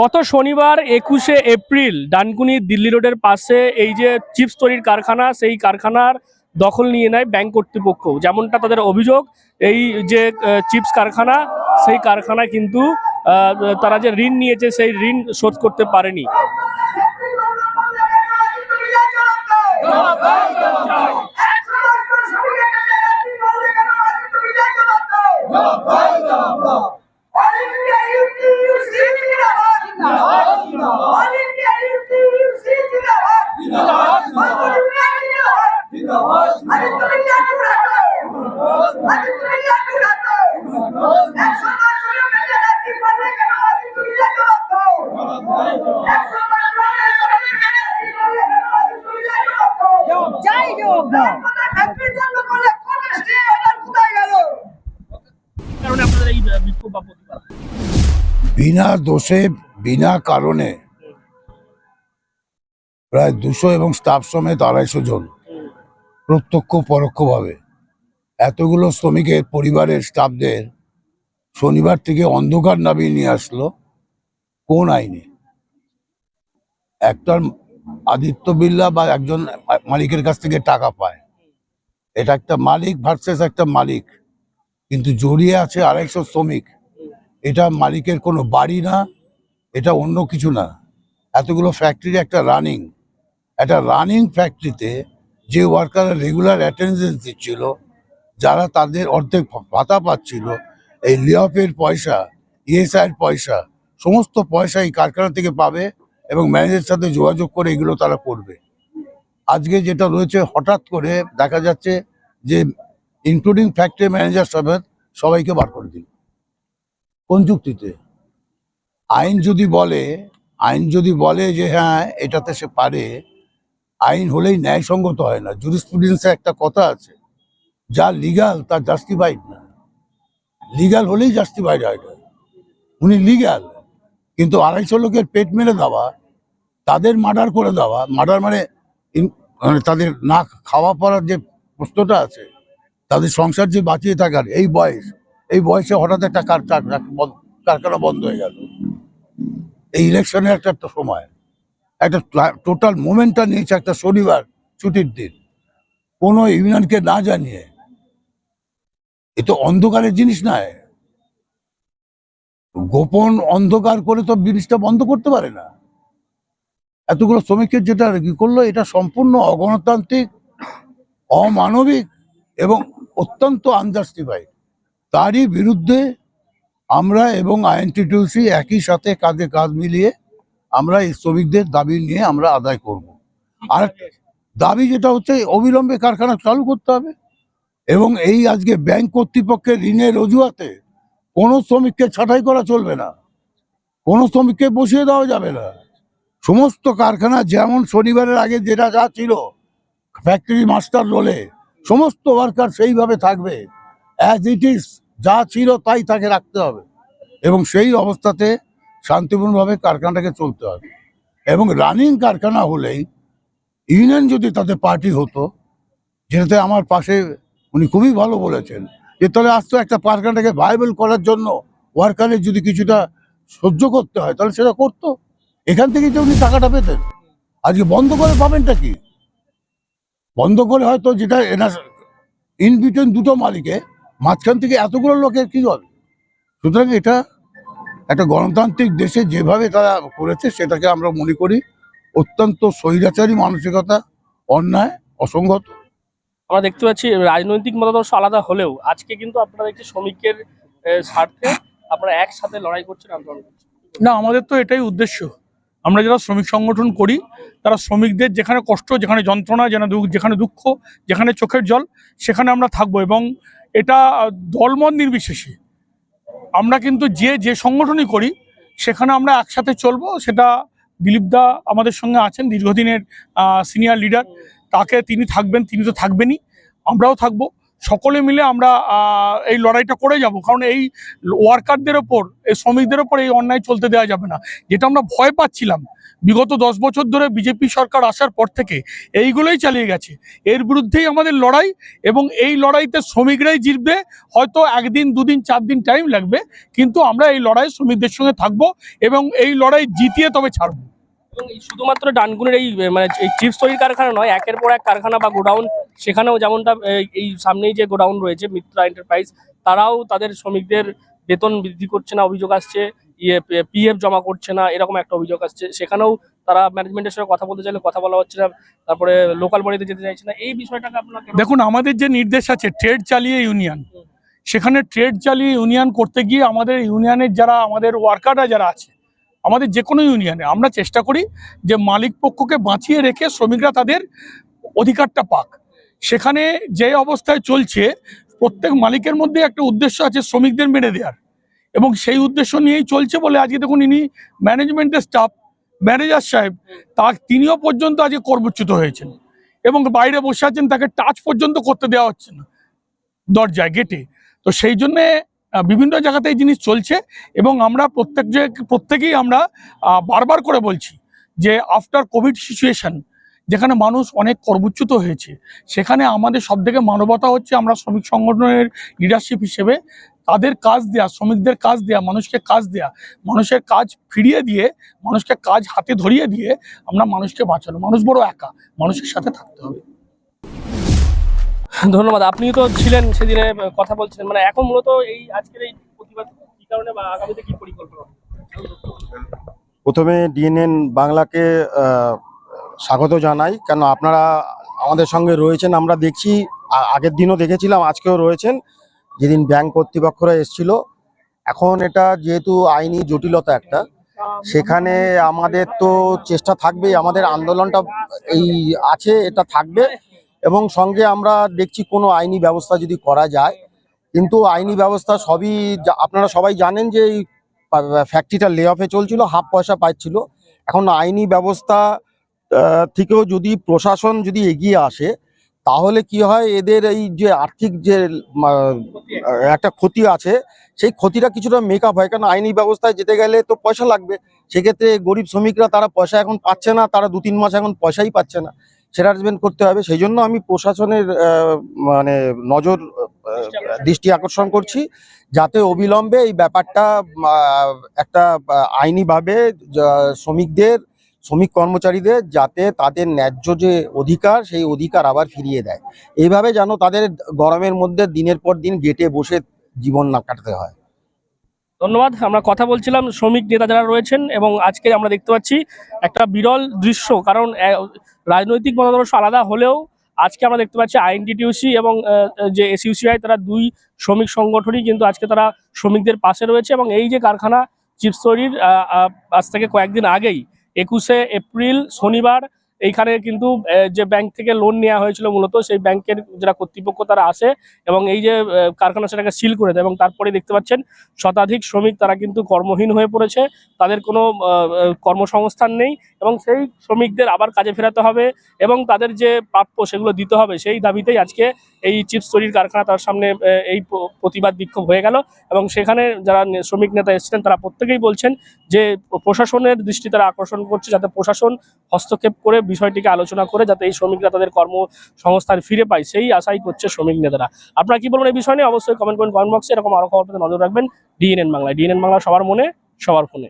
গত শনিবার একুশে এপ্রিল ডানকুনি দিল্লি রোডের পাশে এই যে চিপস তৈরির কারখানা, সেই কারখানার দখল নিয়ে নেয় ব্যাংক কর্তৃপক্ষ। যেমনটা তাদের অভিযোগ, এই যে চিপস কারখানা, সেই কারখানা কিন্তু তারা যে ঋণ নিয়েছে, সেই ঋণ শোধ করতে পারেনি। বিনা দোষে বিনা কারণে প্রায় দুশো এবং স্টাফ সমেত আড়াইশো জন, প্রত্যক্ষ পরোক্ষভাবে। এতগুলো শ্রমিকের পরিবারের স্টাফদের শনিবার থেকে অন্ধকার নামিয়ে নিয়ে আসলো কোন আইনে। একটার আদিত্য বিল্লা বা একজন মালিকের কাছ থেকে টাকা পায়। এটা একটা মালিক ভার্সেস একটা মালিক, কিন্তু জড়িয়ে আছে আড়াইশো শ্রমিক। এটা মালিকের কোনো বাড়ি না, এটা অন্য কিছু না। এতগুলো ফ্যাক্টরি একটা রানিং একটা রানিং ফ্যাক্টরিতে যে ওয়ার্কাররা রেগুলার অ্যাটেন্ডেন্স দিচ্ছিল, যারা তাদের অর্ধেক ভাতা পাচ্ছিল, এই লিঅফের পয়সা ইএসআইয়ের পয়সা, সমস্ত পয়সা এই কারখানা থেকে পাবে এবং ম্যানেজারের সাথে যোগাযোগ করে এগুলো তারা করবে। আজকে যেটা রয়েছে, হঠাৎ করে দেখা যাচ্ছে যে ইনক্লুডিং ফ্যাক্টরি ম্যানেজার সমেত সবাইকে বার করে দিল। কোন যুক্তিতে? আইন যদি বলে, আইন যদি বলে যে হ্যাঁ এটাতে সে পারে আইন হলেই ন্যায়সঙ্গত হয় না। জুরিসপ্রুডেন্সে একটা কথা আছে, যা লিগাল তা জাস্টিফাইড না। লিগাল হলেই জাস্টিফাইড হয় না। উনি লিগাল কিন্তু আড়াইশো লোকের পেট মেরে দেওয়া, তাদের মার্ডার করে দেওয়া মার্ডার মানে মানে তাদের না খাওয়া পড়ার যে প্রশ্নটা আছে, তাদের সংসার যে বাঁচিয়ে থাকার, এই বয়স, এই বয়সে হঠাৎ একটা কার- কার- কার- কারখানা বন্ধ হয়ে গেল। এই ইলেকশনের একটা সময়। একটা টোটাল মোমেন্টটা নিয়েছে একটা শনিবার ছুটির দিন। কোনো ইউনিয়নকে না জানিয়ে। এ তো অন্ধকারের জিনিস নয়। গোপন অন্ধকার করে তো জিনিসটা বন্ধ করতে পারে না। এতগুলো শ্রমিকের যেটা কি করল, এটা সম্পূর্ণ অগণতান্ত্রিক, অমানবিক এবং অত্যন্ত আনজাস্টিফাইড তারই বিরুদ্ধে আমরা এবং আইএনটিটিউসি একই সাথে কাঁধে কাঁধ মিলিয়ে আমরা এই শ্রমিকদের দাবি নিয়ে আমরা আদায় করব। আর দাবি যেটা হচ্ছে, অবিলম্বে কারখানা চালু করতে হবে এবং এই আজকে ব্যাংক কর্তৃপক্ষের ঋণের অজুহাতে কোনো শ্রমিককে ছাঁটাই করা চলবে না। কোনো শ্রমিককে বসিয়ে দেওয়া যাবে না। সমস্ত কারখানা যেমন শনিবারের আগে যেটা যা ছিল ফ্যাক্টরি মাস্টার রোলে সমস্ত ওয়ার্কার সেইভাবে থাকবে। অ্যাজ ইট ইজ যা ছিল তাই তাকে রাখতে হবে। এবং সেই অবস্থাতে শান্তিপূর্ণভাবে কারখানাটাকে চলতে হবে। এবং রানিং কারখানা হলেই ইউনিয়ন যদি তাতে পার্টি হতো, যেটাতে আমার পাশে উনি খুবই ভালো বলেছেন, যে তাহলে আজ তো একটা কারখানাটাকে ভাইবেল করার জন্য ওয়ার্কারের যদি কিছুটা সহ্য করতে হয়, তাহলে সেটা করতো। এখান থেকেই তো উনি টাকাটা পেতেন। আজকে বন্ধ করে পাবেনটা কি? বন্ধ করে হয়তো যেটা এনার ইন বিটুইন দুটো মালিকে মাঝখান থেকে এতগুলো লোকের কি হবে? সুতরাং এটা একটা গণতান্ত্রিক দেশে যেভাবে তারা করেছে সেটাকে আমরা মনে করি অত্যন্ত স্বৈরাচারী মানসিকতা অন্যায় অসঙ্গত আমরা দেখতে পাচ্ছি রাজনৈতিক মতাদর্শ আলাদা হলেও আজকে কিন্তু আপনারা দেখছি শ্রমিকের স্বার্থে আপনারা একসাথে লড়াই করছেন আন্দোলন করছেন। না আমাদের তো এটাই উদ্দেশ্য। আমরা যারা শ্রমিক সংগঠন করি তারা শ্রমিকদের যেখানে কষ্ট যেখানে যন্ত্রণা যেখানে দুঃখ যেখানে দুঃখ যেখানে চোখের জল সেখানে আমরা থাকব এবং এটা দলমত নির্বিশেষে। আমরা কিন্তু যে যে সংগঠনই করি, সেখানে আমরা একসাথে চলবো। সেটা দিলীপ দা আমাদের সঙ্গে আছেন, দীর্ঘদিনের সিনিয়র লিডার তাকে তিনি থাকবেন, তিনি তো থাকবেনই। আমরাও থাকব। সকলে মিলে আমরা এই লড়াইটা করে যাব। কারণ এই ওয়ার্কারদের ওপর, এই শ্রমিকদের ওপর এই অন্যায় চলতে দেওয়া যাবে না। যেটা আমরা ভয় পাচ্ছিলাম বিগত দশ বছর ধরে বিজেপি সরকার আসার পর থেকে, এইগুলোই চালিয়ে গেছে। এর বিরুদ্ধেই আমাদের লড়াই এবং এই লড়াইতে শ্রমিকরাই জিতবে। হয়তো একদিন, দুদিন চার দিন টাইম লাগবে, কিন্তু আমরা এই লড়াই শ্রমিকদের সঙ্গে থাকব এবং এই লড়াই জিতিয়ে তবে ছাড়বো। শুধুমাত্র ডানকুনির এই মানে এই চিপস তৈরির কারখানা নয়, একের পর এক কারখানা বা গোডাউন সেখানেও যেমনটা এই সামনেই যে গোডাউন রয়েছে মিত্রা এন্টারপ্রাইজ, তারাও তাদের শ্রমিকদের বেতন বৃদ্ধি করছে না, অভিযোগ আসছে ইয়ে পিএফ জমা করছে না, এরকম একটা অভিযোগ আসছে। সেখানেও তারা ম্যানেজমেন্টের সঙ্গে কথা বলতে চাইলে কথা বলা হচ্ছে না, তারপরে লোকাল বডিতে যেতে চাইছে না, এই বিষয়টাকে আপনার দেখুন, আমাদের যে নির্দেশ আছে, ট্রেড চালিয়ে ইউনিয়ন, সেখানে ট্রেড চালিয়ে ইউনিয়ন করতে গিয়ে আমাদের ইউনিয়নের যারা, আমাদের ওয়ার্কাররা যারা আছে, আমাদের যে কোনো ইউনিয়নে আমরা চেষ্টা করি যে মালিক পক্ষকে বাঁচিয়ে রেখে শ্রমিকরা তাদের অধিকারটা পাক। সেখানে যে অবস্থায় চলছে, প্রত্যেক মালিকের মধ্যে একটা উদ্দেশ্য আছে শ্রমিকদের মেরে দেওয়ার। এবং সেই উদ্দেশ্য নিয়েই চলছে বলে আজকে দেখুন ইনি ম্যানেজমেন্টের স্টাফ, ম্যানেজার সাহেব, তার তিনিও পর্যন্ত আজকে কর্মচ্যুত হয়েছেন। এবং বাইরে বসে আছেন, তাকে টাচ পর্যন্ত করতে দেওয়া হচ্ছে না দরজায় গেটে তো সেই জন্যে বিভিন্ন জায়গাতে এই জিনিস চলছে এবং আমরা প্রত্যেক প্রত্যেকেই আমরা বারবার করে বলছি যে আফটার কোভিড সিচুয়েশন যেখানে মানুষ অনেক কর্মচ্যুত হয়েছে। সেখানে আমাদের সব থেকে মানবতা হচ্ছে আমরা শ্রমিক সংগঠনের লিডারশিপ হিসেবে তাদের কাজ দেয়া শ্রমিকদের কাজ দেয়া মানুষকে কাজ দেয়া মানুষের কাজ ফিরিয়ে দিয়ে মানুষকে কাজ হাতে ধরিয়ে দিয়ে আমরা মানুষকে বাঁচানো। মানুষ বড় একা মানুষের সাথে থাকতে হবে। ধন্যবাদ। আপনি তো ছিলেন সেদিনে কথা বলছিলেন। মানে এখন মূলত এই আজকের এই প্রতিবাদ কি কারণে বা আগামীতে কি পরিকল্পনা? প্রথমে ডিএনএন বাংলাকে আহ, স্বাগত জানাই। কেন আপনারা আমাদের সঙ্গে রয়েছেন, আমরা দেখছি আগের দিনও দেখেছিলাম, আজকেও রয়েছেন, যেদিন ব্যাংক কর্তৃপক্ষরা এসছিল। এখন এটা যেহেতু আইনি জটিলতা একটা, সেখানে আমাদের তো চেষ্টা থাকবেই, আমাদের আন্দোলনটা এই আছে, এটা থাকবে। এবং সঙ্গে আমরা দেখছি কোনো আইনি ব্যবস্থা যদি করা যায়, কিন্তু আইনি ব্যবস্থা সবই আপনারা সবাই জানেন যে এই ফ্যাক্টরিটা লে অফে চলছিল, হাফ পয়সা পাচ্ছিল। এখন আইনি ব্যবস্থা থেকেও যদি প্রশাসন যদি এগিয়ে আসে, তাহলে কি হয়, এদের এই যে আর্থিক যে একটা ক্ষতি আছে, সেই ক্ষতিটা কিছুটা মেক আপ হয়। কারণ আইনি ব্যবস্থায় যেতে গেলে তো পয়সা লাগবে। সেক্ষেত্রে গরিব শ্রমিকরা তারা পয়সা এখন পাচ্ছে না, তারা দু তিন মাস এখন পয়সাই পাচ্ছে না। সেটা করতে হবে। সেই জন্য আমি প্রশাসনের মানে নজর দৃষ্টি আকর্ষণ করছি। যাতে অবিলম্বে এই ব্যাপারটা একটা আইনিভাবে শ্রমিকদের শ্রমিক কর্মচারীদের যাতে তাদের ন্যায্য যে অধিকার, সেই অধিকার আবার ফিরিয়ে দেয়। এইভাবে যেন তাদের গরমের মধ্যে দিনের পর দিন গেটে বসে জীবন না কাটাতে হয়। ধন্যবাদ। আমরা কথা বলছিলাম শ্রমিক নেতা যারা রয়েছেন এবং আজকে আমরা দেখতে পাচ্ছি একটা বিরল দৃশ্য, কারণ রাজনৈতিক মতাদর্শ আলাদা হলেও আজকে আমরা দেখতে পাচ্ছি আইএনটিটিউসি এবং যে এসইউসিআই, তারা দুই শ্রমিক সংগঠনই কিন্তু আজকে তারা শ্রমিকদের পাশে রয়েছে এবং এই যে কারখানা চিপস তৈরির আজ থেকে কয়েকদিন আগেই একুশে এপ্রিল শনিবার এইখানে কিন্তু যে ব্যাংক থেকে লোন নেওয়া হয়েছিল মূলত, সেই ব্যাংকের যারা কর্তৃপক্ষ তারা আসে এবং এই যে কারখানা সেটাকে সিল করে দেয় এবং তারপরে দেখতে পাচ্ছেন শতাধিক শ্রমিক তারা কিন্তু কর্মহীন হয়ে পড়েছে। তাদের কোনো কর্মসংস্থান নেই এবং সেই শ্রমিকদের আবার কাজে ফেরাতে হবে এবং তাদের যে প্রাপ্য সেগুলো দিতে হবে, সেই দাবিতেই আজকে এই চিপস তৈরির কারখানা তার সামনে এই প্রতিবাদ বিক্ষোভ হয়ে গেল এবং সেখানে যারা শ্রমিক নেতা এসেছিলেন তারা প্রত্যেকেই বলছেন যে প্রশাসনের দৃষ্টি তারা আকর্ষণ করছে, যাতে প্রশাসন হস্তক্ষেপ করে বিষয়টিকে আলোচনা করে যাতে এই শ্রমিকরা তাদের কর্মসংস্থান ফিরে পায়, সেই আশাই করছে শ্রমিক নেতারা। আপনারা কি বলবেন এই বিষয় নিয়ে? অবশ্যই কমেন্ট করেন কমেন্ট বক্সে এরকম আরও খবর নজর রাখবেন। ডিএনএন বাংলায় ডিএনএন বাংলা সবার মনে, সবার ফোনে।